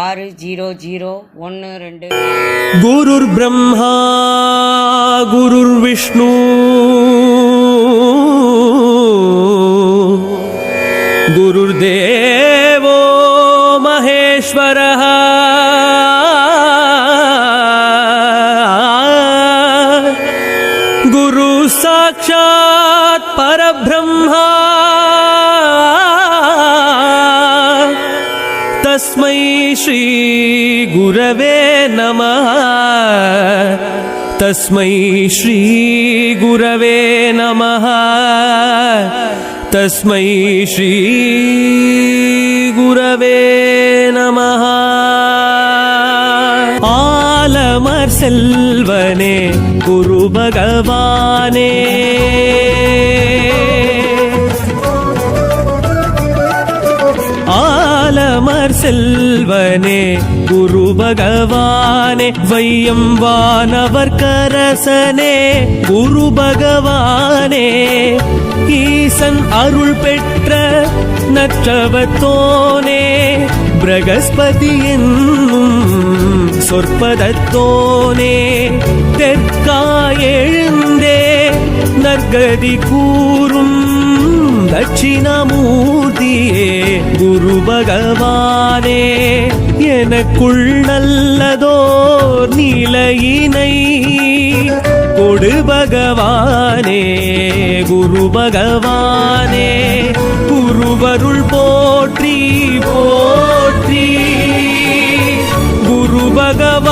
ஆறு zero zero ஒன்று ரெண்டு. குருர் பிரம்மா குருர் விஷ்ணு. குருர் தேவோ மகேஸ்வர श्रीगुरवे नमः तस्मै श्रीगुरवे नमः तस्मै श्रीगुरवे नमः ஆலமர் செல்வனே குரு பகவானே ஆலமர் செல்வனே குரு பகவானே வையம் வானவர் கரசனே குரு பகவானே. ஈசன் அருள் பெற்ற நற்றவத்தோனே பிரகஸ்பதி என்னும் சொற்பதத்தோனே. தெற்காய் எழுந்தே நற்கதி கூறும் தட்சிணமூர்த்தியே குரு பகவானே எனக்குள் நல்லதோர் நிலையினை. கொடு பகவானே குரு பகவானே குருவருள் போற்றி போற்றி. குரு பகவான்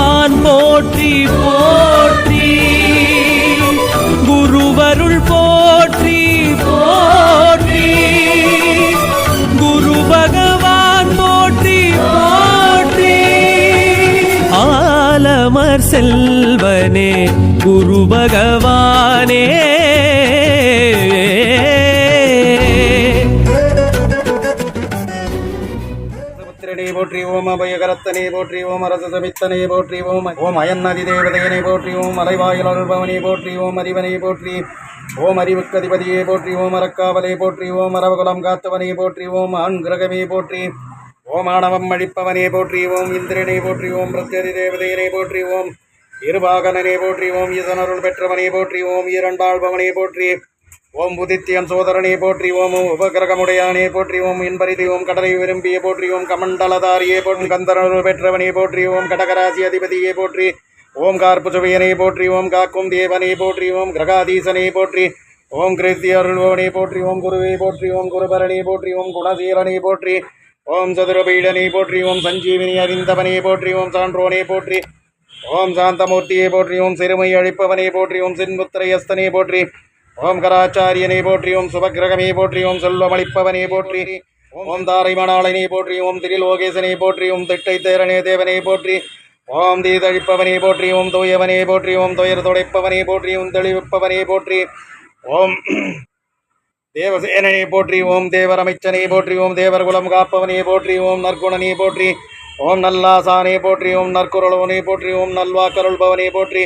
ஆலமர் செல்வனே குரு பகவானே. புத்திரனே போற்றி ஓம் அபயகரத்தனே போற்றி ஓம் அரச சமித்தனே போற்றி ஓம் ஓம் அயன்னதி தேவதையனை போற்றி ஓம் அலைவாயில் அருள்பவனே போற்றி ஓம் அறிவனை போற்றி ஓம் அறிவுக்கதிபதியே போற்றி ஓம் அரக்காவலே போற்றி ஓம் அரவகுலம் காத்தவனே போற்றி ஓம் ஆண் கிரகமே போற்றி ஓமானவம் அழிப்பவனே போற்றி இந்திரனை இந்திரனே பிரத்யதி தேவதையனை போற்றி ஓம் இருபாகனனே போற்றி ஓம் பெற்றவனே போற்றி ஓம் போற்றி ஓம் புதித்தியன் சோதரனே போற்றி உபகிரகமுடையானே போற்றி ஓம் கடலை விரும்பிய போற்றி ஓம் கமண்டலதாரியே போற்றி கந்தரருள் பெற்றவனே போற்றி ஓம் கடகராசி அதிபதியே போற்றி ஓம் கார்புசுவையனை போற்றி ஓம் காக்கும் தேவனை போற்றி ஓம் கிரகாதீசனே போற்றி ஓம் கிருத்தி அருள்வோனே போற்றி ஓம் குருவே போற்றி ஓம் குருபரனே போற்றி ஓம் குணசீலனே போற்றி ஓம் சதுரபீடனை போற்றி ஓம் சஞ்சீவினி அறிந்தவனே போற்றி ஓம் சான்றோனே போற்றி ஓம் சாந்தமூர்த்தியை போற்றி ஓம் சிறுமை அழிப்பவனே போற்றி ஓம் சின்முத்திரையஸ்தனே போற்றி ஓம் கராச்சாரியனை போற்றி ஓம் சுபகிரகமே போற்றி ஓம் செல்வமளிப்பவனே போற்றி ஓம் தாரை மணாளனை போற்றி ஓம் திரிலோகேசனே போற்றி ஓம் திட்டை தேரனே தேவனே போற்றி ஓம் தீதழிப்பவனே போற்றி ஓம் தூயவனே போற்றி ஓம் துயர் துடைப்பவனே போற்றி ஓம் தெளிவிப்பவனே போற்றி ஓம் தேவசேனனே போற்றி ஓம் தேவரமைச்சனே போற்றி ஓம் தேவர்குலம் காப்பவனே போற்றி ஓம் நற்குணனே போற்றி ஓம் நல்லாசானே போற்றி ஓம் நற்குரலவனே போற்றி ஓம் நல்வாக்கருள்பவனே போற்றி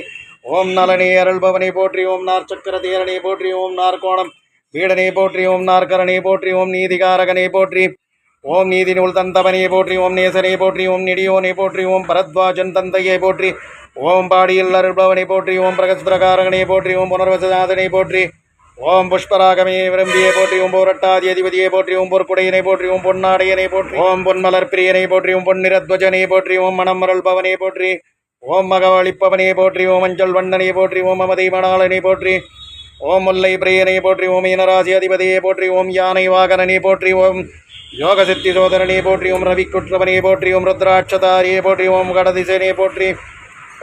ஓம் நலனே அருள்பவனே போற்றி ஓம் நார்ச்சக்கர தேரனே போற்றி ஓம் நார்கோணம் வீடனே போற்றி ஓம் நாற்கரனே போற்றி ஓம் நீதிகாரகனே போற்றி ஓம் நீதி நூல் தந்தவனே போற்றி ஓம் நேசனே போற்றி ஓம் நெடியோனே போற்றி ஓம் பரத்வாஜன் தந்தையே போற்றி ஓம் பாடியில் அருள்பவனை போற்றி ஓம் பிரகஸ்பிரகாரகனே போற்றி ஓம் புனர்வசநாதனை போற்றி ஓம் புஷ்பராகமே விரும்பியே போற்றி ஓம் போரட்டாதி அதிபதியை போற்றி ஓம் பொற்குடையினை போற்றி ஓம் பொன்னாடையனை போற்றி ஓம் பொன்மலர் பிரியனை போற்றி ஓம் பொன்னிறத்வஜனை போற்றி ஓம் மணமரல் பவனை போற்றி ஓம் மகவழிப்பவனை போற்றி ஓம் அஞ்சல் வண்ணனை போற்றி ஓம் அமதி மணாளனை போற்றி ஓம் முல்லை பிரியனை போற்றி ஓம் இனராசி அதிபதியை போற்றி ஓம் யானை வாகனனை போற்றி ஓம் யோக சித்தி சோதரனை போற்றி ஓம் ரவி குற்றவனே போற்றி ஓம் ருத்ராட்சதாரியை போற்றி ஓம் கடதிசேனை போற்றி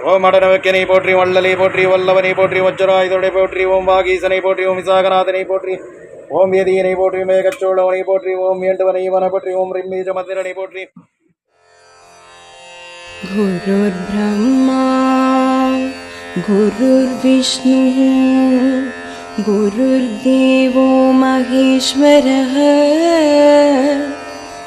ஓம் அடனவக்கனை போற்றி வள்ளலை போற்றி வல்லவனை போற்றி வஜ்ராயுதனை போற்றி ஓம் வாகீசனை போற்றி ஓம் விசாகநாதனை போற்றி ஓம் எதியனை போற்றி மேகச்சோழவனை போற்றி ஓம் வேண்டுவனை வன போற்றி ஓம் ரிம்மீஜ மந்திரனை போற்றி गुरुर्ब्रह्मा गुरुर्विष्णुः गुरुर्देवो महेश्वरः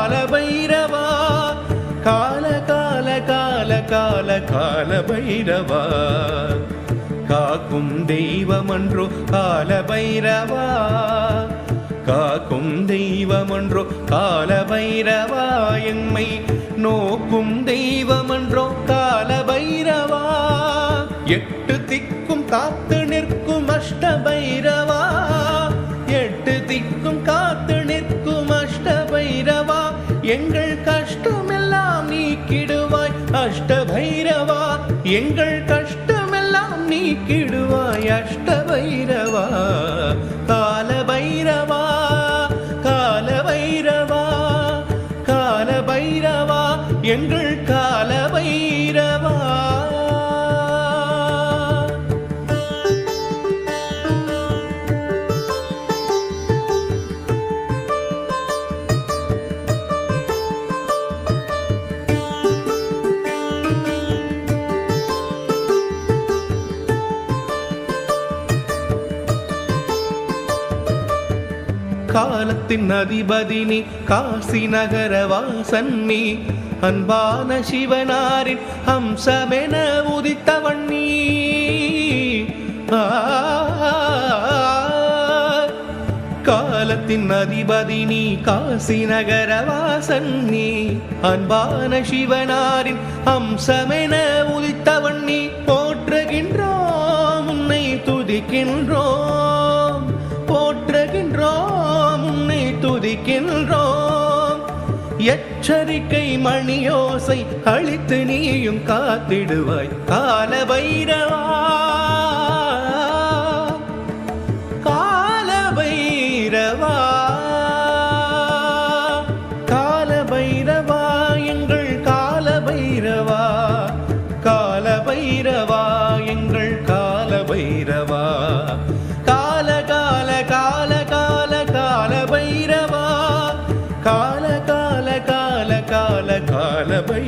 கால பைரவா கால கால கால கால கால பைரவா காக்கும் தெய்வமன்றோ கால பைரவா காக்கும் தெய்வமன்றோ கால பைரவா எம்மை நோக்கும் தெய்வமன்றோ கால பைரவா எட்டு திக்கும் காத்து நிற்கும் அஷ்ட பைரவா எட்டு திக்கும் காத்து நிற்கும் அஷ்ட பைரவா எங்கள் கஷ்டமெல்லாம் நீக்கிடுவாய் அஷ்ட பைரவா எங்கள் கஷ்டமெல்லாம் நீக்கிடுவாய் அஷ்ட பைரவா கால பைரவா காலத்தின் அதிபதி நீ காசி நகர வாசன் நீ. அன்பான சிவனாரின் அம்சமென உதித்தவன் நீ. காலத்தின் அதிபதி நீ காசி நகர வாசன் நீ. அன்பான சிவனாரின் அம்சமென உதித்தவன் நீ. போற்றுகின்றோம் உன்னை துதிக்கின்றோம். உன்னை எச்சரிக்கை மணியோசை அழித்து நீயும் காத்திடுவாய். கால பைரவா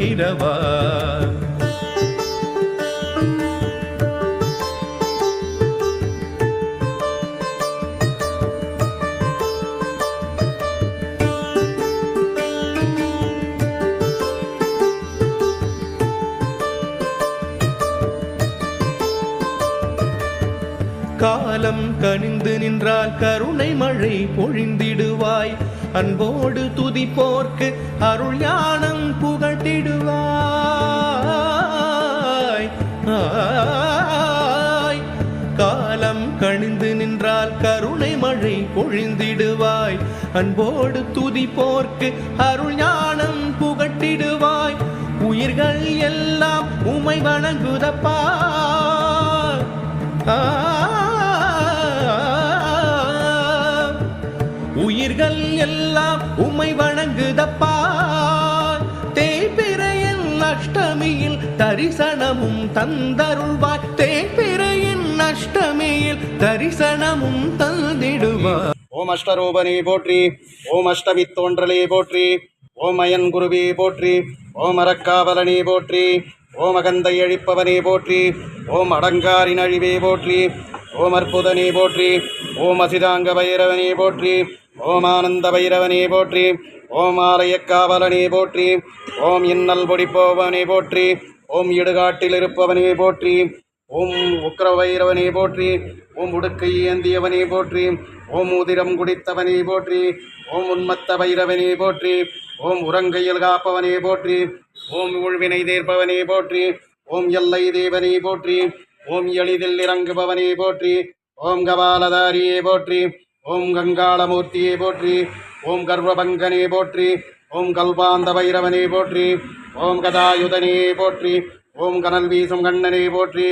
பகிரவார் காலம் கனிந்து நின்றால் கருணை மழை பொழிந்திடுவாய். அன்போடு துதிப்போர்க்கு அருள் ஞானம் அன்போடு துதி போர்க்கு அருள் ஞானம் புகட்டிடுவாய். உயிர்கள் எல்லாம் உமை வணங்குதப்பா. உயிர்கள் எல்லாம் உமை வணங்குதப்பா. தேய்பிரையின் அஷ்டமியில் தரிசனமும் தந்தருள்வாய். தேய்பிரையின் அஷ்டமியில் தரிசனமும் தந்திடுவாய். ஓம் அஷ்டரூபனே போற்றி ஓம் அஷ்டவித்தோன்றலே போற்றி ஓம் அயன் குருவே போற்றி ஓம் அரக்காவலனே போற்றி ஓம் அகந்தை அழிப்பவனே போற்றி ஓம் அடங்காரின் அழிவே போற்றி ஓம் அற்புதனே போற்றி ஓம் அசிதாங்க பைரவனே போற்றி ஓம் ஆனந்த பைரவனே போற்றி ஓம் ஆலயக்காவலனே போற்றி ஓம் இன்னல் பொடிப்போவனே போற்றி ஓம் இடுகாட்டில் இருப்பவனே போற்றி ஓம் உக்கரவைரவனே போற்றி ஓம் உடுக்கை ஏந்தியவனே போற்றி ஓம் உதிரம் குடித்தவனே போற்றி ஓம் உன்மத்த வைரவனே போற்றி ஓம் உறங்கையில் காப்பவனே போற்றி ஓம் உழ்வினை தீர்ப்பவனே போற்றி ஓம் எல்லை தேவனே போற்றி ஓம் எளிதில் இறங்குபவனே போற்றி ஓம் கபாலதாரியே போற்றி ஓம் கங்காளமூர்த்தியே போற்றி ஓம் கர்வபங்கனே போற்றி ஓம் கல்பாந்த பைரவனே போற்றி ஓம் கதாயுதனே போற்றி ஓம் கனல் வீசும் கண்ணனை போற்றி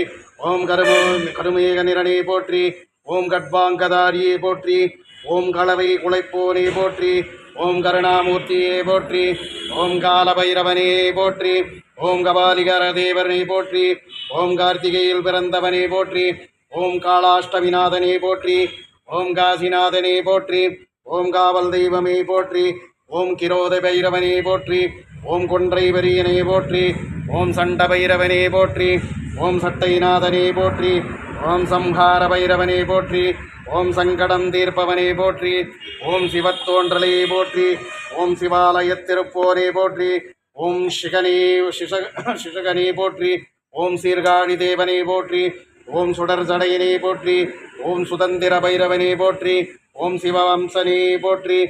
ஓம் கரும கருமேக நிறனே போற்றி ஓம் கட்பாங்கதாரியே போற்றி ஓம் களவை குலைப்போனே போற்றி ஓம் கருணாமூர்த்தியே போற்றி ஓம் காலபைரவனே போற்றி ஓம் கபாலிகர தேவனே போற்றி ஓம் கார்த்திகையில் பிறந்தவனே போற்றி ஓம் காளாஷ்டவிநாதனே போற்றி ஓம் காசிநாதனே போற்றி ஓம் காவல் தெய்வமே போற்றி ஓம் கிரோத பைரவனே போற்றி ஓம் கொன்றை வரியனே போற்றி ஓம் சண்ட பைரவனே போற்றி ஓம் சட்டைநாதனே போற்றி ஓம் சம்ஹார பைரவனே போற்றி ஓம் சங்கடம் தீர்ப்பவனே போற்றி ஓம் சிவத்தோன்றலே போற்றி ஓம் சிவாலய திருப்போரே போற்றி ஓம் சிகனே சிஷ சிஷகனே போற்றி ஓம் சீர்காழி தேவனே போற்றி ஓம் சுடர் ஜடையனே போற்றி ஓம் சுதந்திர பைரவனே போற்றி ஓம் சிவவம்சனே போற்றி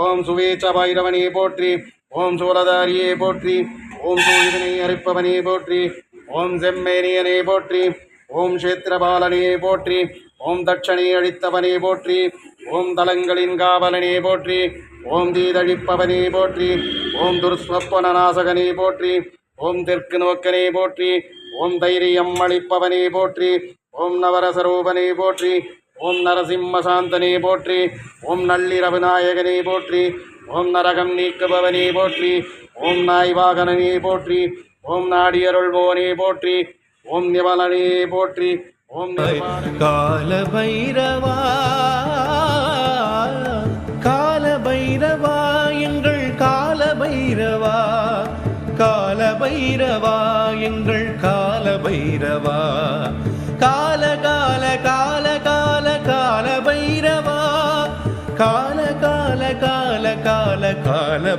ஓம் சுவேச்ச பைரவனே போற்றி ஓம் சூலதாரியே போற்றி ஓம் சூரியனை அரிப்பவனே போற்றி ஓம் செம்மேனியனே போற்றி ஓம் கஷேத்திரபாலனே போற்றி ஓம் தட்சணை அழித்தவனே போற்றி ஓம் தலங்களின் காவலனே போற்றி ஓம் தீதழிப்பவனே போற்றி ஓம் துர்ஸ்வப்பனநாசகனே போற்றி ஓம் தெற்கு நோக்கனே போற்றி ஓம் தைரியம் அளிப்பவனே போற்றி ஓம் நவரசரூபனே போற்றி ஓம் நரசிம்ம சாந்தனே போற்றி ஓம் நள்ளிரவு நாயகனே போற்றி ஓம் நரகம் நீக்குபவனே போற்றி ஓம் நாய் வாகனனே போற்றி ஓம் நாடியருள்வோனே போற்றி ஓம் நிவலனே போற்றி ஓம் கால பைரவா கால பைரவா எங்கள் கால பைரவா கால பைரவா எங்கள் கால பைரவா கால கால கால கால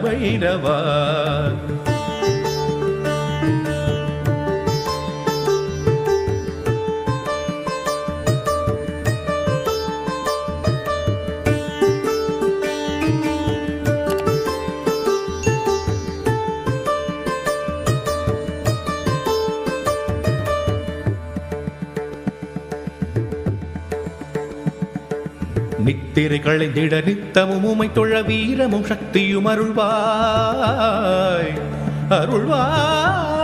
நித்திரைகளை திட நித்தமும் உமை தொழ வீரமும் சக்தியும் அருள்வாய். அருள்வாய்.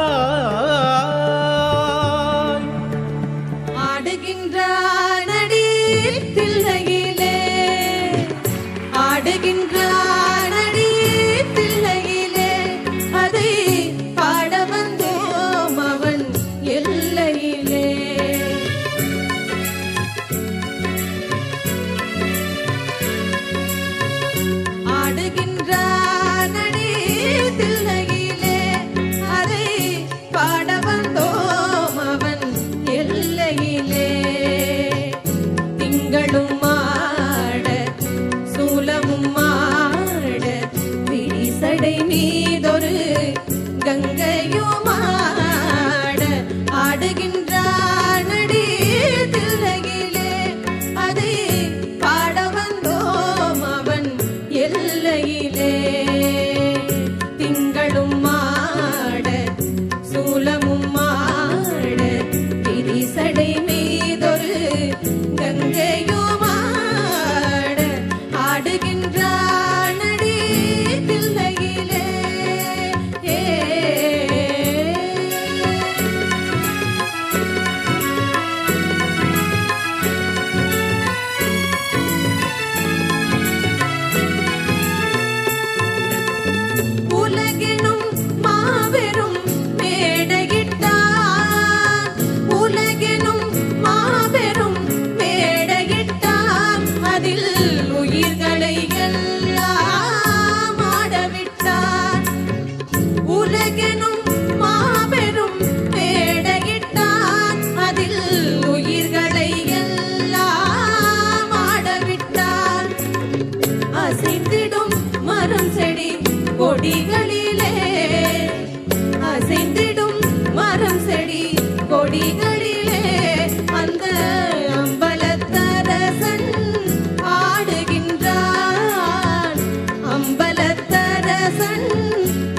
Mm-hmm.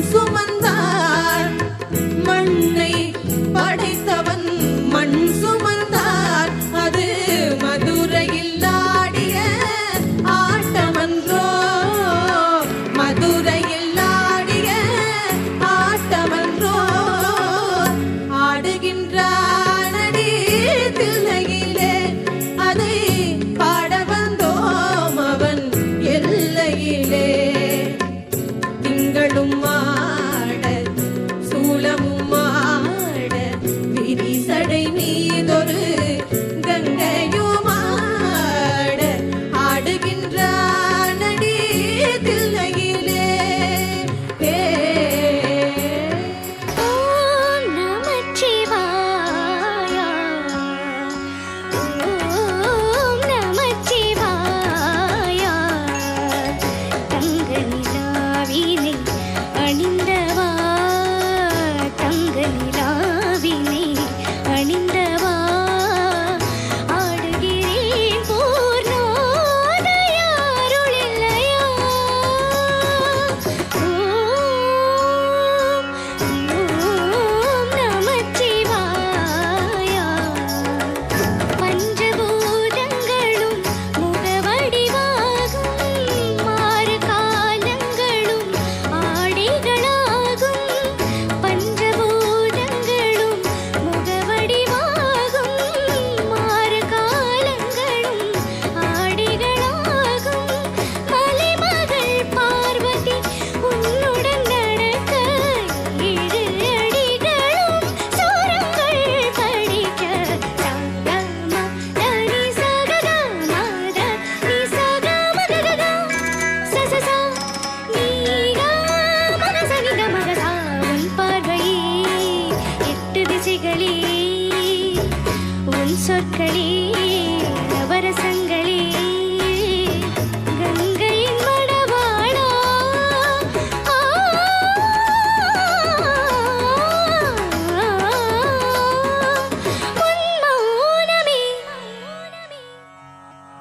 So.